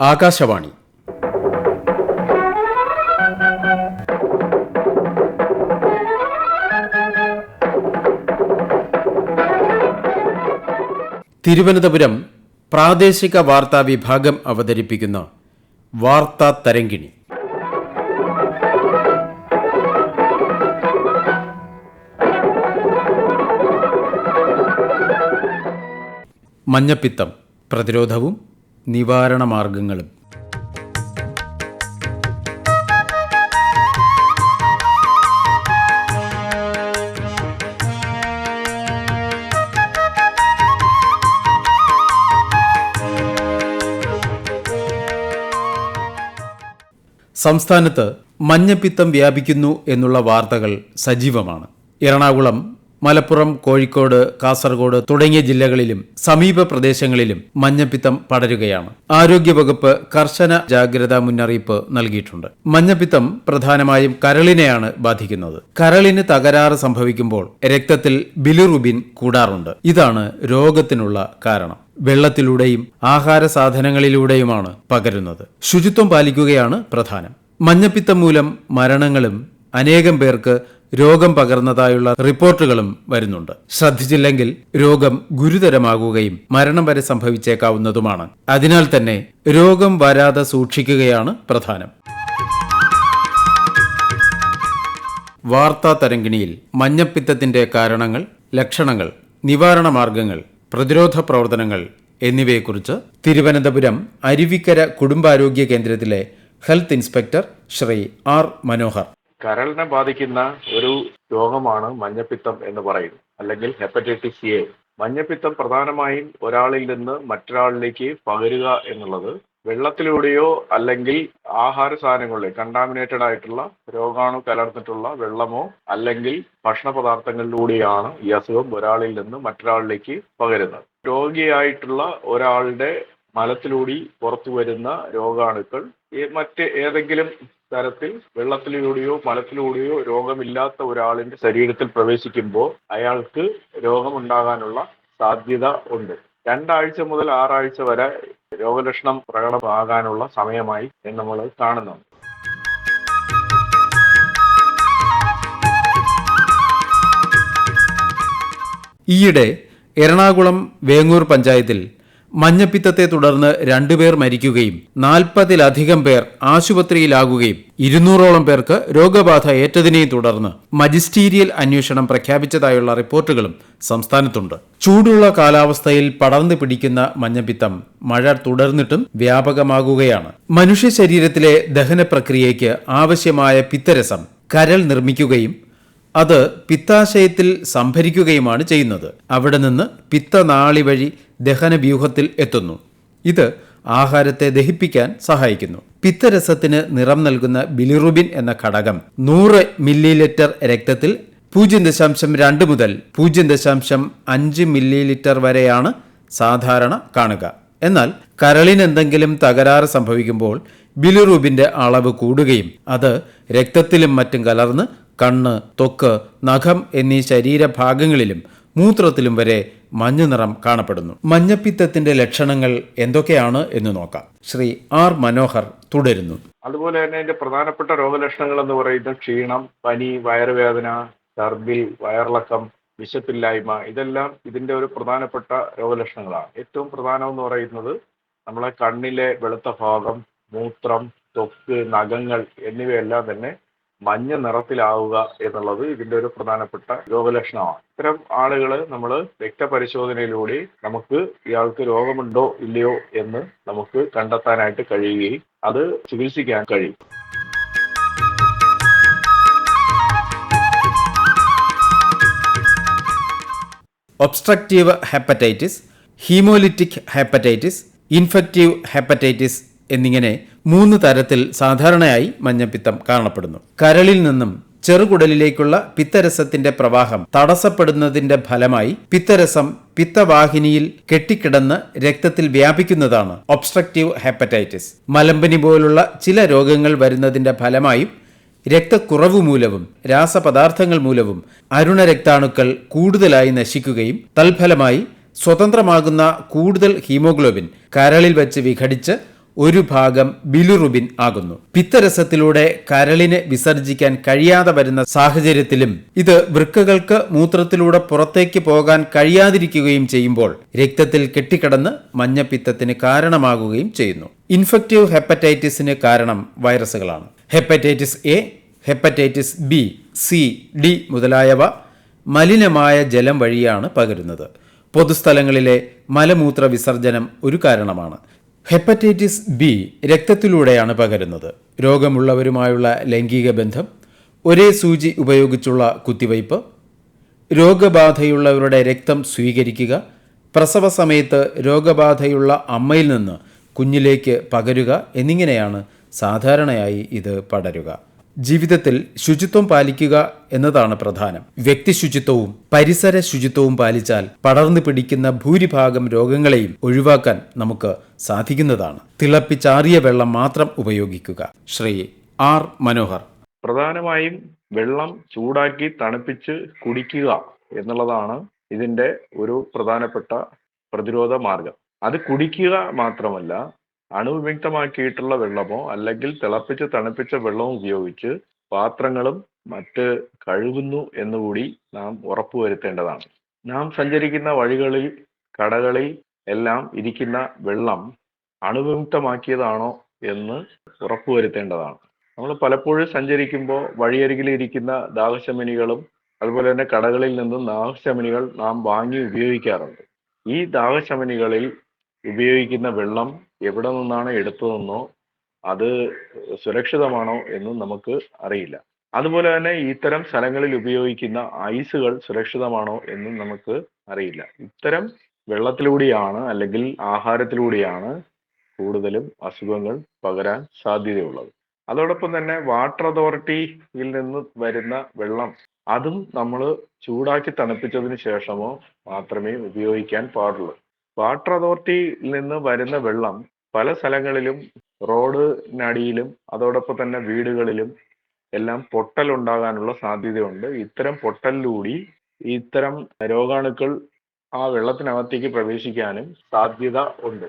ആകാശവാണി. തിരുവനന്തപുരം പ്രാദേശിക വാർത്താ വിഭാഗം അവതരിപ്പിക്കുന്ന വാർത്താ തരങ്കിണി മഞ്ഞപ്പിത്തം പ്രതിരോധവും നിവാരണ മാർഗങ്ങളും സംസ്ഥാനത്ത് മഞ്ഞപ്പിത്തം വ്യാപിക്കുന്നു എന്നുള്ള വാർത്തകൾ സജീവമാണ്. എറണാകുളം മലപ്പുറം കോഴിക്കോട് കാസർഗോഡ് തുടങ്ങിയ ജില്ലകളിലും സമീപ പ്രദേശങ്ങളിലും മഞ്ഞപ്പിത്തം പടരുകയാണ്. ആരോഗ്യവകുപ്പ് കർശന ജാഗ്രതാ മുന്നറിയിപ്പ് നൽകിയിട്ടുണ്ട്. മഞ്ഞപ്പിത്തം പ്രധാനമായും കരളിനെയാണ് ബാധിക്കുന്നത്. കരളിന് തകരാറ് സംഭവിക്കുമ്പോൾ രക്തത്തിൽ ബിലിറുബിൻ കൂടാറുണ്ട്. ഇതാണ് രോഗത്തിനുള്ള കാരണം. വെള്ളത്തിലൂടെയും ആഹാര സാധനങ്ങളിലൂടെയുമാണ് പകരുന്നത്. ശുചിത്വം പാലിക്കുകയാണ് പ്രധാനം. മഞ്ഞപ്പിത്തം മൂലം മരണങ്ങളും അനേകം പേർക്ക് രോഗം പകർന്നതായുള്ള റിപ്പോർട്ടുകളും വരുന്നുണ്ട്. ശ്രദ്ധിച്ചില്ലെങ്കിൽ രോഗം ഗുരുതരമാകുകയും മരണം വരെ സംഭവിച്ചേക്കാവുന്നതുമാണ്. അതിനാൽ തന്നെ രോഗം വരാതെ സൂക്ഷിക്കുകയാണ് പ്രധാനം. വാർത്താ തരങ്കിണിയിൽ മഞ്ഞപ്പിത്തത്തിന്റെ കാരണങ്ങൾ ലക്ഷണങ്ങൾ നിവാരണ മാർഗങ്ങൾ പ്രതിരോധ പ്രവർത്തനങ്ങൾ എന്നിവയെക്കുറിച്ച് തിരുവനന്തപുരം അരുവിക്കര കുടുംബാരോഗ്യ കേന്ദ്രത്തിലെ health inspector Shri R Manohar. കരളിനെ ബാധിക്കുന്ന ഒരു രോഗമാണ് മഞ്ഞപ്പിത്തം എന്ന് പറയുന്നത് അല്ലെങ്കിൽ ഹെപ്പറ്റൈറ്റിസ് എ. മഞ്ഞപ്പിത്തം പ്രധാനമായും ഒരാളിൽ നിന്ന് മറ്റൊരാളിലേക്ക് പകരുക എന്നുള്ളത് വെള്ളത്തിലൂടെയോ അല്ലെങ്കിൽ ആഹാര സാധനങ്ങളിലെ കണ്ടാമിനേറ്റഡ് ആയിട്ടുള്ള രോഗാണു കലർന്നിട്ടുള്ള വെള്ളമോ അല്ലെങ്കിൽ ഭക്ഷണ പദാർത്ഥങ്ങളിലൂടെയാണ് ഈ അസുഖം ഒരാളിൽ നിന്ന് മറ്റൊരാളിലേക്ക് പകരുന്നത്. രോഗിയായിട്ടുള്ള ഒരാളുടെ മലത്തിലൂടെ പുറത്തു വരുന്ന രോഗാണുക്കൾ മറ്റ് ഏതെങ്കിലും തരത്തിൽ വെള്ളത്തിലൂടെയോ മലത്തിലൂടെയോ രോഗമില്ലാത്ത ഒരാളിന്റെ ശരീരത്തിൽ പ്രവേശിക്കുമ്പോൾ അയാൾക്ക് രോഗമുണ്ടാകാനുള്ള സാധ്യത ഉണ്ട്. രണ്ടാഴ്ച മുതൽ ആറാഴ്ച വരെ രോഗലക്ഷണം പ്രകടമാകാനുള്ള സമയമായി നമ്മൾ കാണുന്നുണ്ട്. ഈയിടെ എറണാകുളം വേങ്ങൂർ പഞ്ചായത്തിൽ മഞ്ഞപ്പിത്തത്തെ തുടർന്ന് രണ്ടുപേർ മരിക്കുകയും നാൽപ്പതിലധികം പേർ ആശുപത്രിയിലാകുകയും ഇരുന്നൂറോളം പേർക്ക് രോഗബാധ ഏറ്റതിനെയും തുടർന്ന് മജിസ്റ്റീരിയൽ അന്വേഷണം പ്രഖ്യാപിച്ചതായുള്ള റിപ്പോർട്ടുകളും സംസ്ഥാനത്തുണ്ട്. ചൂടുള്ള കാലാവസ്ഥയിൽ പടർന്നു പിടിക്കുന്ന മഞ്ഞപ്പിത്തം മഴ തുടർന്നിട്ടും വ്യാപകമാകുകയാണ്. മനുഷ്യ ശരീരത്തിലെ ദഹന പ്രക്രിയയ്ക്ക് ആവശ്യമായ പിത്തരസം കരൾ നിർമ്മിക്കുകയും അത് പിത്താശയത്തിൽ സംഭരിക്കുകയുമാണ് ചെയ്യുന്നത്. അവിടെ നിന്ന് പിത്തനാളി വഴി ദഹനവ്യൂഹത്തിൽ എത്തുന്നു. ഇത് ആഹാരത്തെ ദഹിപ്പിക്കാൻ സഹായിക്കുന്നു. പിത്തരസത്തിന് നിറം നൽകുന്ന ബിലിറുബിൻ എന്ന ഘടകം നൂറ് മില്ലിലിറ്റർ രക്തത്തിൽ പൂജ്യം ദശാംശം രണ്ട് മുതൽ പൂജ്യം ദശാംശം അഞ്ച് മില്ലി ലിറ്റർ വരെയാണ് സാധാരണ കാണുക. എന്നാൽ കരളിന് എന്തെങ്കിലും തകരാറ് സംഭവിക്കുമ്പോൾ ബിലിറൂബിന്റെ അളവ് കൂടുകയും അത് രക്തത്തിലും മറ്റും കലർന്ന് കണ്ണ് തൊക്ക് നഖം എന്നീ ശരീരഭാഗങ്ങളിലും മൂത്രത്തിലും വരെ മഞ്ഞ നിറം കാണപ്പെടുന്നു. മഞ്ഞപ്പിത്തത്തിന്റെ ലക്ഷണങ്ങൾ എന്തൊക്കെയാണ് എന്ന് നോക്കാം. ശ്രീ ആർ മനോഹർ തുടരുന്നു. അതുപോലെ തന്നെ ഇതിന്റെ പ്രധാനപ്പെട്ട രോഗലക്ഷണങ്ങൾ എന്ന് പറയുന്നത് ക്ഷീണം പനി വയറുവേദന ഛർദിൽ വയറിളക്കം വിശപ്പില്ലായ്മ ഇതെല്ലാം ഇതിന്റെ ഒരു പ്രധാനപ്പെട്ട രോഗലക്ഷണങ്ങളാണ്. ഏറ്റവും പ്രധാനം എന്ന് പറയുന്നത് നമ്മളെ കണ്ണിലെ വെളുത്ത ഭാഗം മൂത്രം തൊക്ക് നഖങ്ങൾ എന്നിവയെല്ലാം തന്നെ മഞ്ഞ നിറത്തിലാവുക എന്നുള്ളത് ഇതിന്റെ ഒരു പ്രധാനപ്പെട്ട രോഗലക്ഷണമാണ് ഇത്തരം ആളുകൾ നമ്മൾ രക്തപരിശോധനയിലൂടെ നമുക്ക് ഇയാൾക്ക് രോഗമുണ്ടോ ഇല്ലയോ എന്ന് നമുക്ക് കണ്ടെത്താനായിട്ട് കഴിയുകയും അത് ചികിത്സിക്കാൻ കഴിയും. Obstructive hepatitis haemolytic hepatitis infective hepatitis എന്നിങ്ങനെ മൂന്ന് തരത്തിൽ സാധാരണയായി മഞ്ഞപ്പിത്തം കാണപ്പെടുന്നു. കരളിൽ നിന്നും ചെറുകുടലിലേക്കുള്ള പിത്തരസത്തിന്റെ പ്രവാഹം തടസ്സപ്പെടുന്നതിന്റെ ഫലമായി പിത്തരസം പിത്തവാഹിനിയിൽ കെട്ടിക്കിടന്ന് രക്തത്തിൽ വ്യാപിക്കുന്നതാണ് ഒബ്സ്ട്രക്റ്റീവ് ഹെപ്പറ്റൈറ്റിസ് മലമ്പനി പോലുള്ള ചില രോഗങ്ങൾ വരുന്നതിന്റെ ഫലമായും രക്തക്കുറവ് മൂലവും രാസപദാർത്ഥങ്ങൾ മൂലവും അരുണരക്താണുക്കൾ കൂടുതലായി നശിക്കുകയും തൽഫലമായി സ്വതന്ത്രമാകുന്ന കൂടുതൽ ഹീമോഗ്ലോബിൻ കരളിൽ വെച്ച് വിഘടിച്ച് ഒരു ഭാഗം ബിലുറുബിൻ ആകുന്നു. പിത്തരസത്തിലൂടെ കരളിന് വിസർജിക്കാൻ കഴിയാതെ വരുന്ന സാഹചര്യത്തിലും ഇത് വൃക്കകൾക്ക് മൂത്രത്തിലൂടെ പുറത്തേക്ക് പോകാൻ കഴിയാതിരിക്കുകയും ചെയ്യുമ്പോൾ രക്തത്തിൽ കെട്ടിക്കിടന്ന് മഞ്ഞപ്പിത്തത്തിന് കാരണമാകുകയും ചെയ്യുന്നു. ഇൻഫെക്റ്റീവ് ഹെപ്പറ്റൈറ്റിസിന് കാരണം വൈറസുകളാണ്. Hepatitis A hepatitis B C D മുതലായവ മലിനമായ ജലം വഴിയാണ് പകരുന്നത്. പൊതുസ്ഥലങ്ങളിലെ മലമൂത്ര വിസർജനം ഒരു കാരണമാണ്. ഹെപ്പറ്റൈറ്റിസ് ബി രക്തത്തിലൂടെയാണ് പകരുന്നത്. രോഗമുള്ളവരുമായുള്ള ലൈംഗിക ബന്ധം ഒരേ സൂചി ഉപയോഗിച്ചുള്ള കുത്തിവയ്പ് രോഗബാധയുള്ളവരുടെ രക്തം സ്വീകരിക്കുക പ്രസവ സമയത്ത് രോഗബാധയുള്ള അമ്മയിൽ നിന്ന് കുഞ്ഞിലേക്ക് പകരുക എന്നിങ്ങനെയാണ് സാധാരണയായി ഇത് പടരുക. ജീവിതത്തിൽ ശുചിത്വം പാലിക്കുക എന്നതാണ് പ്രധാനം. വ്യക്തി ശുചിത്വവും പരിസര ശുചിത്വവും പാലിച്ചാൽ പടർന്നു പിടിക്കുന്ന ഭൂരിഭാഗം രോഗങ്ങളെയും ഒഴിവാക്കാൻ നമുക്ക് സാധിക്കുന്നതാണ്. തിളപ്പിച്ചാറിയ വെള്ളം മാത്രം ഉപയോഗിക്കുക. ശ്രീ ആർ മനോഹർ. പ്രധാനമായും വെള്ളം ചൂടാക്കി തണുപ്പിച്ച് കുടിക്കുക എന്നുള്ളതാണ് ഇതിന്റെ ഒരു പ്രധാനപ്പെട്ട പ്രതിരോധ മാർഗം. അത് കുടിക്കുക മാത്രമല്ല അണുവിമുക്തമാക്കിയിട്ടുള്ള വെള്ളമോ അല്ലെങ്കിൽ തിളപ്പിച്ച് തണുപ്പിച്ച വെള്ളവും ഉപയോഗിച്ച് പാത്രങ്ങളും മറ്റ് കഴുകുന്നു എന്നുകൂടി നാം ഉറപ്പുവരുത്തേണ്ടതാണ്. നാം സഞ്ചരിക്കുന്ന വഴികളിൽ കടകളിൽ എല്ലാം ഇരിക്കുന്ന വെള്ളം അണുവിമുക്തമാക്കിയതാണോ എന്ന് ഉറപ്പുവരുത്തേണ്ടതാണ്. നമ്മൾ പലപ്പോഴും സഞ്ചരിക്കുമ്പോൾ വഴിയരികിൽ ഇരിക്കുന്ന ദാഹശമനികളും അതുപോലെ തന്നെ കടകളിൽ നിന്നും ദാഹശമനികൾ നാം വാങ്ങി ഉപയോഗിക്കാറുണ്ട്. ഈ ദാഹശമനികളിൽ ഉപയോഗിക്കുന്ന വെള്ളം എവിടെ നിന്നാണ് എടുത്തതെന്നോ അത് സുരക്ഷിതമാണോ എന്നും നമുക്ക് അറിയില്ല. അതുപോലെ തന്നെ ഇത്തരം സ്ഥലങ്ങളിൽ ഉപയോഗിക്കുന്ന ഐസുകൾ സുരക്ഷിതമാണോ എന്നും നമുക്ക് അറിയില്ല. ഇത്തരം വെള്ളത്തിലൂടെയാണ് അല്ലെങ്കിൽ ആഹാരത്തിലൂടെയാണ് കൂടുതലും അസുഖങ്ങൾ പകരാൻ സാധ്യതയുള്ളത്. അതോടൊപ്പം തന്നെ വാട്ടർ അതോറിറ്റിയിൽ നിന്ന് വരുന്ന വെള്ളം അതും നമ്മൾ ചൂടാക്കി തണുപ്പിച്ചതിന് ശേഷമോ മാത്രമേ ഉപയോഗിക്കാൻ പാടുള്ളൂ. വാട്ടർ അതോറിറ്റിയിൽ നിന്ന് വരുന്ന വെള്ളം പല സ്ഥലങ്ങളിലും റോഡിനടിയിലും അതോടൊപ്പം തന്നെ വീടുകളിലും എല്ലാം പൊട്ടൽ ഉണ്ടാകാനുള്ള സാധ്യതയുണ്ട്. ഇത്തരം പൊട്ടലിലൂടി ഇത്തരം രോഗാണുക്കൾ ആ വെള്ളത്തിനകത്തേക്ക് പ്രവേശിക്കാനും സാധ്യത ഉണ്ട്.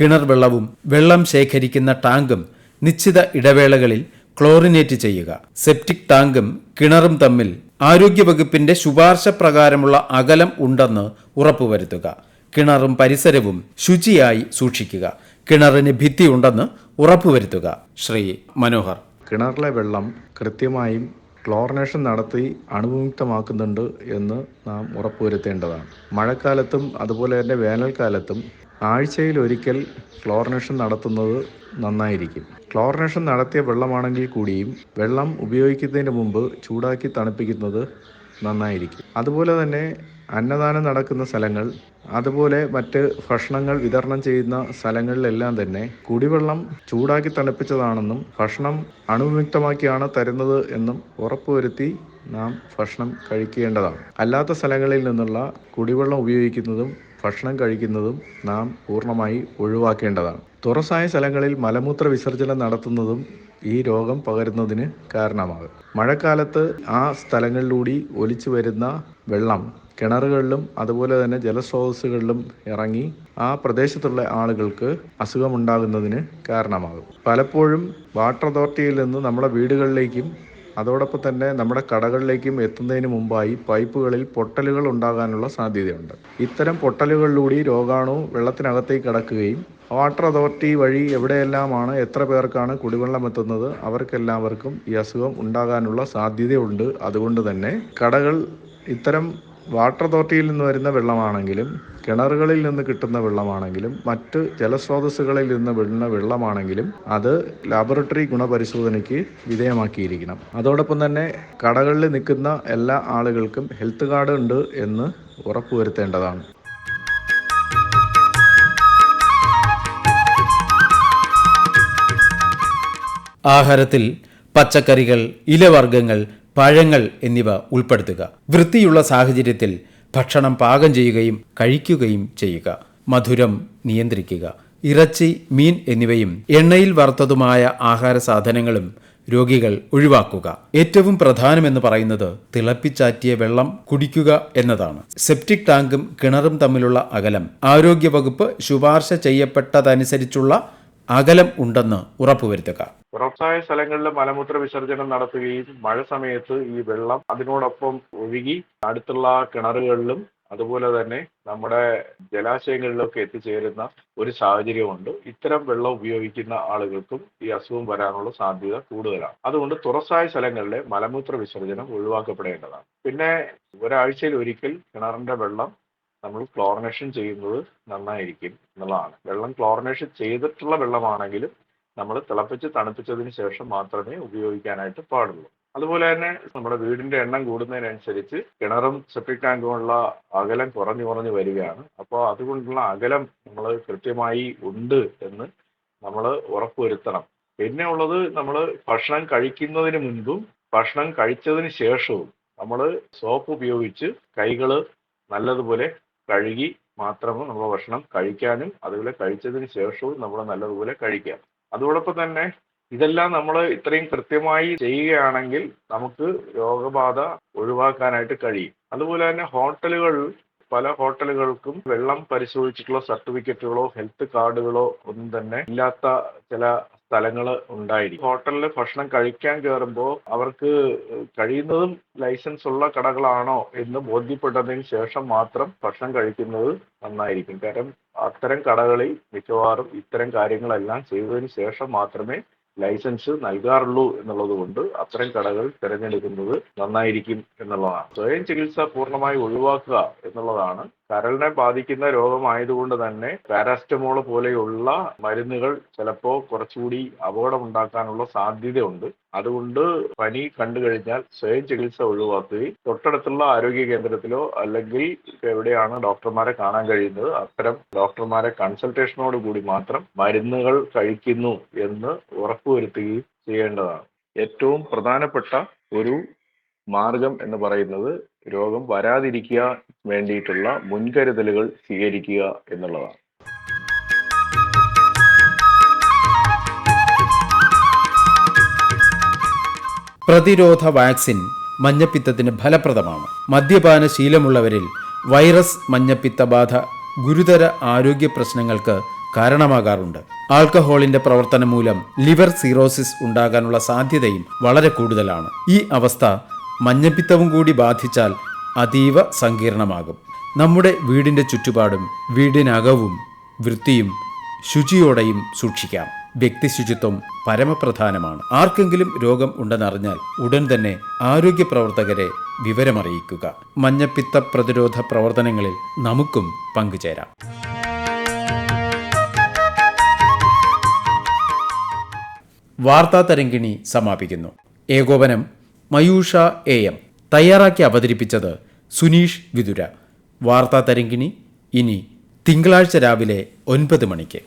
കിണർ വെള്ളവും വെള്ളം ശേഖരിക്കുന്ന ടാങ്കും നിശ്ചിത ഇടവേളകളിൽ ക്ലോറിനേറ്റ് ചെയ്യുക. സെപ്റ്റിക് ടാങ്കും കിണറും തമ്മിൽ ആരോഗ്യവകുപ്പിന്റെ ശുപാർശ പ്രകാരമുള്ള അകലം ഉണ്ടെന്ന് ഉറപ്പുവരുത്തുക. കിണറും പരിസരവും ശുചിയായി സൂക്ഷിക്കുക. കിണറിന് ഭിത്തി ഉണ്ടെന്ന് ഉറപ്പുവരുത്തുക. ശ്രീ മനോഹർ. കിണറിലെ വെള്ളം കൃത്യമായും ക്ലോറിനേഷൻ നടത്തി അണുവിമുക്തമാക്കുന്നുണ്ട് എന്ന് നാം ഉറപ്പുവരുത്തേണ്ടതാണ്. മഴക്കാലത്തും അതുപോലെ തന്നെ വേനൽക്കാലത്തും ആഴ്ചയിൽ ഒരിക്കൽ ക്ലോറിനേഷൻ നടത്തുന്നത് നന്നായിരിക്കും. ക്ലോറിനേഷൻ നടത്തിയ വെള്ളമാണെങ്കിൽ കൂടിയും വെള്ളം ഉപയോഗിക്കുന്നതിന് മുമ്പ് ചൂടാക്കി തണുപ്പിക്കുന്നത് നന്നായിരിക്കും. അതുപോലെ തന്നെ അന്നദാനം നടക്കുന്ന സ്ഥലങ്ങൾ അതുപോലെ മറ്റ് ഭക്ഷണങ്ങൾ വിതരണം ചെയ്യുന്ന സ്ഥലങ്ങളിലെല്ലാം തന്നെ കുടിവെള്ളം ചൂടാക്കി തണുപ്പിച്ചതാണെന്നും ഭക്ഷണം അണുവിമുക്തമാക്കിയാണ് തരുന്നത് എന്നും ഉറപ്പുവരുത്തി നാം ഭക്ഷണം കഴിക്കേണ്ടതാണ്. അല്ലാത്ത സ്ഥലങ്ങളിൽ നിന്നുള്ള കുടിവെള്ളം ഉപയോഗിക്കുന്നതും ഭക്ഷണം കഴിക്കുന്നതും നാം പൂർണമായി ഒഴിവാക്കേണ്ടതാണ്. തുറസായ സ്ഥലങ്ങളിൽ മലമൂത്ര വിസർജനം നടത്തുന്നതും ഈ രോഗം പകരുന്നതിന് കാരണമാകും. മഴക്കാലത്ത് ആ സ്ഥലങ്ങളിലൂടി ഒലിച്ചു വരുന്ന വെള്ളം കിണറുകളിലും അതുപോലെ തന്നെ ജലസ്രോതസ്സുകളിലും ഇറങ്ങി ആ പ്രദേശത്തുള്ള ആളുകൾക്ക് അസുഖമുണ്ടാകുന്നതിന് കാരണമാകും. പലപ്പോഴും വാട്ടർ അതോറിറ്റിയിൽ നിന്ന് നമ്മുടെ വീടുകളിലേക്കും അതോടൊപ്പം തന്നെ നമ്മുടെ കടകളിലേക്കും എത്തുന്നതിന് മുമ്പായി പൈപ്പുകളിൽ പൊട്ടലുകൾ ഉണ്ടാകാനുള്ള സാധ്യതയുണ്ട്. ഇത്തരം പൊട്ടലുകളിലൂടെ രോഗാണു വെള്ളത്തിനകത്തേക്ക് കടക്കുകയും വാട്ടർ അതോറിറ്റി വഴി എവിടെയെല്ലാമാണ് എത്ര പേർക്കാണ് കുടിവെള്ളം എത്തുന്നത് അവർക്കെല്ലാവർക്കും ഈ അസുഖം ഉണ്ടാകാനുള്ള സാധ്യതയുണ്ട്. അതുകൊണ്ട് തന്നെ കടകൾ ഇത്തരം വാട്ടർ അതോറിറ്റിയിൽ നിന്ന് വരുന്ന വെള്ളമാണെങ്കിലും കിണറുകളിൽ നിന്ന് കിട്ടുന്ന വെള്ളമാണെങ്കിലും മറ്റ് ജലസ്രോതസ്സുകളിൽ നിന്ന് വിടുന്ന വെള്ളമാണെങ്കിലും അത് ലാബറട്ടറി ഗുണപരിശോധനയ്ക്ക് വിധേയമാക്കിയിരിക്കണം. അതോടൊപ്പം തന്നെ കടകളിൽ നിൽക്കുന്ന എല്ലാ ആളുകൾക്കും ഹെൽത്ത് കാർഡ് ഉണ്ട് എന്ന് ഉറപ്പുവരുത്തേണ്ടതാണ്. ആഹാരത്തിൽ പച്ചക്കറികൾ ഇലവർഗങ്ങൾ പഴങ്ങൾ എന്നിവ ഉൾപ്പെടുത്തുക. വൃത്തിയുള്ള സാഹചര്യത്തിൽ ഭക്ഷണം പാകം ചെയ്യുകയും കഴിക്കുകയും ചെയ്യുക. മധുരം നിയന്ത്രിക്കുക. ഇറച്ചി മീൻ എന്നിവയും എണ്ണയിൽ വറുത്തതുമായ ആഹാര സാധനങ്ങളും രോഗികൾ ഒഴിവാക്കുക. ഏറ്റവും പ്രധാനമെന്ന് പറയുന്നത് തിളപ്പിച്ചാറ്റിയ വെള്ളം കുടിക്കുക എന്നതാണ്. സെപ്റ്റിക് ടാങ്കും കിണറും തമ്മിലുള്ള അകലം ആരോഗ്യവകുപ്പ് ശുപാർശ ചെയ്യപ്പെട്ടതനുസരിച്ചുള്ള അകലം ഉണ്ടെന്ന് ഉറപ്പുവരുത്തുക. തുറസായ സ്ഥലങ്ങളിൽ മലമൂത്ര വിസർജനം നടത്തുകയും മഴ സമയത്ത് ഈ വെള്ളം അതിനോടൊപ്പം ഒഴുകി അടുത്തുള്ള കിണറുകളിലും അതുപോലെ തന്നെ നമ്മുടെ ജലാശയങ്ങളിലൊക്കെ എത്തിച്ചേരുന്ന ഒരു സാഹചര്യമുണ്ട്. ഇത്തരം വെള്ളം ഉപയോഗിക്കുന്ന ആളുകൾക്കും ഈ അസുഖം വരാനുള്ള സാധ്യത കൂടുതലാണ്. അതുകൊണ്ട് തുറസായ സ്ഥലങ്ങളിലെ മലമൂത്ര വിസർജനം ഒഴിവാക്കപ്പെടേണ്ടതാണ്. പിന്നെ ഒരാഴ്ചയിൽ ഒരിക്കൽ കിണറിന്റെ വെള്ളം നമ്മൾ ക്ലോറിനേഷൻ ചെയ്യുന്നത് നന്നായിരിക്കും എന്നുള്ളതാണ്. വെള്ളം ക്ലോറിനേഷൻ ചെയ്തിട്ടുള്ള വെള്ളമാണെങ്കിലും നമ്മൾ തിളപ്പിച്ച് തണുപ്പിച്ചതിന് ശേഷം മാത്രമേ ഉപയോഗിക്കാനായിട്ട് പാടുള്ളൂ. അതുപോലെ തന്നെ നമ്മുടെ വീടിന്റെ എണ്ണം കൂടുന്നതിനനുസരിച്ച് കിണറും സെപ്റ്റിക് ടാങ്കുമുള്ള അകലം കുറഞ്ഞു കുറഞ്ഞു വരികയാണ്. അപ്പോൾ അതുകൊണ്ടുള്ള അകലം നമ്മൾ കൃത്യമായി ഉണ്ട് എന്ന് നമ്മൾ ഉറപ്പുവരുത്തണം. പിന്നെ ഉള്ളത് നമ്മൾ ഭക്ഷണം കഴിക്കുന്നതിന് മുൻപും ഭക്ഷണം കഴിച്ചതിന് ശേഷവും നമ്മൾ സോപ്പ് ഉപയോഗിച്ച് കൈകൾ നല്ലതുപോലെ കഴുകി മാത്രമേ നമ്മൾ ഭക്ഷണം കഴിക്കാനും അതുപോലെ കഴിച്ചതിന് ശേഷവും നമ്മൾ നല്ലതുപോലെ കഴിക്കാം. അതോടൊപ്പം തന്നെ ഇതെല്ലാം നമ്മൾ ഇത്രയും കൃത്യമായി ചെയ്യുകയാണെങ്കിൽ നമുക്ക് രോഗബാധ ഒഴിവാക്കാനായിട്ട് കഴിയും. അതുപോലെ തന്നെ ഹോട്ടലുകൾ പല ഹോട്ടലുകൾക്കും വെള്ളം പരിശോധിച്ചിട്ടുള്ള സർട്ടിഫിക്കറ്റുകളോ ഹെൽത്ത് കാർഡുകളോ ഒന്നും തന്നെ ഇല്ലാത്ത ചില സ്ഥലങ്ങൾ ഉണ്ടായിരിക്കും. ഹോട്ടലിൽ ഭക്ഷണം കഴിക്കാൻ കയറുമ്പോൾ അവർക്ക് കഴിയുന്നതും ലൈസൻസ് ഉള്ള കടകളാണോ എന്ന് ബോധ്യപ്പെട്ടതിന് ശേഷം മാത്രം ഭക്ഷണം കഴിക്കുന്നത് നന്നായിരിക്കും. കാരണം അത്തരം കടകളിൽ മിക്കവാറും ഇത്തരം കാര്യങ്ങളെല്ലാം ചെയ്തതിന് ശേഷം മാത്രമേ ലൈസൻസ് നൽകാറുള്ളൂ എന്നുള്ളത് കൊണ്ട് അത്തരം കടകൾ തിരഞ്ഞെടുക്കുന്നത് നന്നായിരിക്കും എന്നുള്ളതാണ്. സ്വയം ചികിത്സ പൂർണമായി ഒഴിവാക്കുക എന്നുള്ളതാണ് കരളിനെ ബാധിക്കുന്ന രോഗമായതുകൊണ്ട് തന്നെ പാരാസ്റ്റമോൾ പോലെയുള്ള മരുന്നുകൾ ചിലപ്പോൾ കുറച്ചുകൂടി അപകടമുണ്ടാക്കാനുള്ള സാധ്യതയുണ്ട്. അതുകൊണ്ട് പനി കണ്ടു കഴിഞ്ഞാൽ സ്വയം ചികിത്സ ഒഴിവാക്കുകയും തൊട്ടടുത്തുള്ള ആരോഗ്യ കേന്ദ്രത്തിലോ അല്ലെങ്കിൽ എവിടെയാണ് ഡോക്ടർമാരെ കാണാൻ കഴിയുന്നത് അത്തരം ഡോക്ടർമാരെ കൺസൾട്ടേഷനോട് കൂടി മാത്രം മരുന്നുകൾ കഴിക്കുന്നു എന്ന് ഉറപ്പുവരുത്തുകയും ചെയ്യേണ്ടതാണ്. ഏറ്റവും പ്രധാനപ്പെട്ട ഒരു മാർഗം എന്ന് പറയുന്നത് രോഗം വരാതിരിക്കുക വേണ്ടിയിട്ടുള്ള മുൻകരുതലുകൾ സ്വീകരിക്കുക എന്നുള്ളതാണ്. പ്രതിരോധ വാക്സിൻ മഞ്ഞപ്പിത്തത്തിന് ഫലപ്രദമാണ്. മദ്യപാന ശീലമുള്ളവരിൽ വൈറസ് മഞ്ഞപ്പിത്ത ബാധ ഗുരുതര ആരോഗ്യ പ്രശ്നങ്ങൾക്ക് കാരണമാകാറുണ്ട്. ആൽക്കഹോളിന്റെ പ്രവർത്തനം മൂലം ലിവർ സീറോസിസ് ഉണ്ടാകാനുള്ള സാധ്യതയും വളരെ കൂടുതലാണ്. ഈ അവസ്ഥ മഞ്ഞപ്പിത്തവും കൂടി ബാധിച്ചാൽ അതീവ സങ്കീർണമാകും. നമ്മുടെ വീടിന്റെ ചുറ്റുപാടും വീടിനകവും വൃത്തിയും ശുചിയോടെയും സൂക്ഷിക്കാം. വ്യക്തിശുചിത്വം പരമപ്രധാനമാണ്. ആർക്കെങ്കിലും രോഗം ഉണ്ടെന്നറിഞ്ഞാൽ ഉടൻ തന്നെ ആരോഗ്യ പ്രവർത്തകരെ വിവരമറിയിക്കുക. മഞ്ഞപ്പിത്ത പ്രതിരോധ പ്രവർത്തനങ്ങളിൽ നമുക്കും പങ്കുചേരാം. വാർത്താ തരങ്കിണി സമാപിക്കുന്നു. ഏകോപനം മയൂഷ എ എം. തയ്യാറാക്കി അവതരിപ്പിച്ചത് സുനീഷ് വിതുര. വാർത്താ തരങ്കിണി ഇനി തിങ്കളാഴ്ച രാവിലെ ഒൻപത് മണിക്ക്.